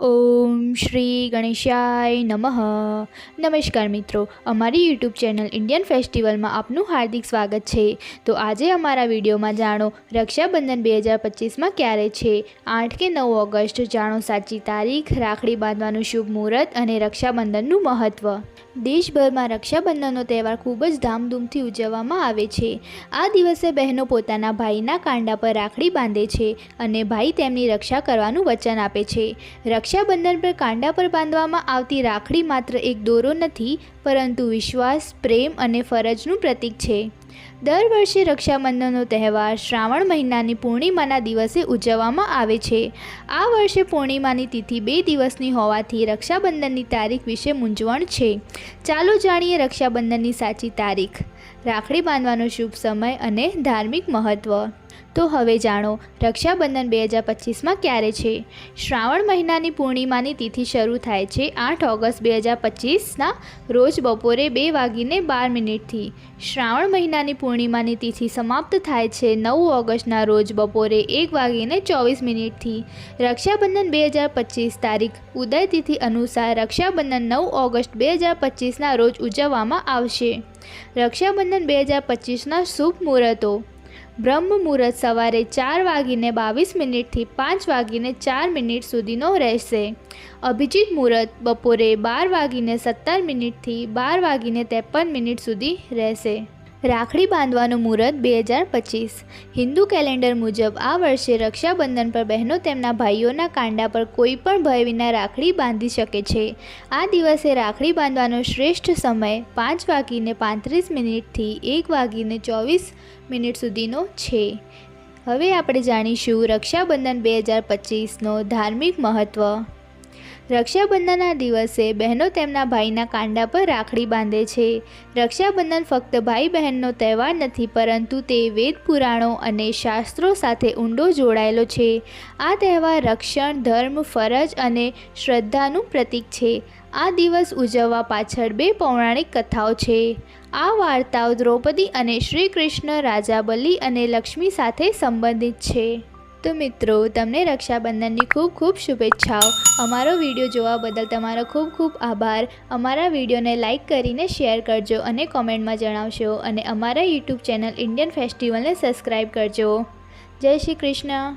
ઓમ શ્રી ગણેશાય નમઃ. નમસ્કાર મિત્રો, અમારી યુટ્યુબ ચેનલ ઇન્ડિયન ફેસ્ટિવલમાં આપનું હાર્દિક સ્વાગત છે. તો આજે અમારા વિડીયોમાં જાણો, રક્ષાબંધન બે હજાર પચીસમાં ક્યારે છે? આઠ કે નવ ઓગસ્ટ, જાણો સાચી તારીખ, રાખડી બાંધવાનું શુભ મુહૂર્ત અને રક્ષાબંધનનું મહત્ત્વ દેશભરમાં રક્ષાબંધનનો તહેવાર ખૂબ જ ધામધૂમથી ઉજવવામાં આવે છે. આ દિવસે બહેનો પોતાના ભાઈના કાંડા પર રાખડી બાંધે છે અને ભાઈ તેમની રક્ષા કરવાનું વચન આપે છે. રક્ષાબંધન પર કાંડા પર બાંધવામાં આવતી રાખડી માત્ર એક દોરો નથી, પરંતુ વિશ્વાસ, પ્રેમ અને ફરજનું પ્રતીક છે. દર વર્ષે રક્ષાબંધનનો તહેવાર શ્રાવણ મહિનાની પૂર્ણિમાના દિવસે ઉજવવામાં આવે છે. આ વર્ષે પૂર્ણિમાની તિથિ બે દિવસની હોવાથી રક્ષાબંધનની તારીખ વિશે મૂંઝવણ છે. ચાલો જાણીએ રક્ષાબંધનની સાચી તારીખ. રાખડી બાંધવાનો શુભ સમય અને ધાર્મિક મહત્ત્વ તો હવે જાણો, રક્ષાબંધન બે હજાર પચીસમાં ક્યારે છે? શ્રાવણ મહિનાની પૂર્ણિમાની તિથિ શરૂ થાય છે આઠ ઓગસ્ટ બે હજાર પચીસના રોજ બપોરે બે વાગીને બાર મિનિટથી. શ્રાવણ મહિનાની પૂર્ણિમાની તિથિ સમાપ્ત થાય છે નવ ઓગસ્ટના રોજ બપોરે એક વાગીને ચોવીસ મિનિટથી. રક્ષાબંધન બે હજાર પચીસ તારીખ ઉદય તિથિ અનુસાર રક્ષાબંધન નવ ઓગસ્ટ બે હજાર પચીસના રોજ ઉજવવામાં આવશે. રક્ષાબંધન બે હજાર પચીસના શુભ મુહૂર્તો. બ્રહ્મ મુહૂર્ત સવારે ચાર વાગીને બાવીસ મિનિટથી પાંચ વાગીને ચાર મિનિટ સુધીનો રહેશે. અભિજીત મુહૂર્ત બપોરે બાર વાગીને સત્તર મિનિટથી બાર વાગીને ત્રેપન મિનિટ સુધી રહેશે. રાખડી બાંધવાનું મુહૂર્ત બે હજાર પચીસ. હિન્દુ કેલેન્ડર મુજબ આ વર્ષે રક્ષાબંધન પર બહેનો તેમના ભાઈઓના કાંડા પર કોઈ પણ ભય વિના રાખડી બાંધી શકે છે. આ દિવસે રાખડી બાંધવાનો શ્રેષ્ઠ સમય પાંચ વાગીને પાંત્રીસ મિનિટથી એક વાગીને ચોવીસ મિનિટ સુધીનો છે. હવે આપણે જાણીશું રક્ષાબંધન બે હજાર પચીસનો ધાર્મિક મહત્ત્વ રક્ષાબંધનના દિવસે બહેનો તેમના ભાઈના કાંડા પર રાખડી બાંધે છે. રક્ષાબંધન ફક્ત ભાઈ બહેનનો તહેવાર નથી, પરંતુ તે વેદ પુરાણો અને શાસ્ત્રો સાથે ઊંડો જોડાયેલો છે. આ તહેવાર રક્ષણ, ધર્મ, ફરજ અને શ્રદ્ધાનું પ્રતીક છે. આ દિવસ ઉજવવા પાછળ બે પૌરાણિક કથાઓ છે. આ વાર્તાઓ દ્રૌપદી અને શ્રી કૃષ્ણ રાજા બલિ અને લક્ષ્મી સાથે સંબંધિત છે. તો મિત્રો, તમને રક્ષાબંધનની ખૂબ ખૂબ શુભેચ્છાઓ. અમારો વીડિયો જોવા બદલ તમારો ખૂબ ખૂબ આભાર. અમારા વિડીયોને લાઇક કરીને શેર કરજો અને કોમેન્ટમાં જણાવશો અને અમારા યુટ્યુબ ચેનલ ઇન્ડિયન ફેસ્ટિવલને સબસ્ક્રાઈબ કરજો. જય શ્રી કૃષ્ણ.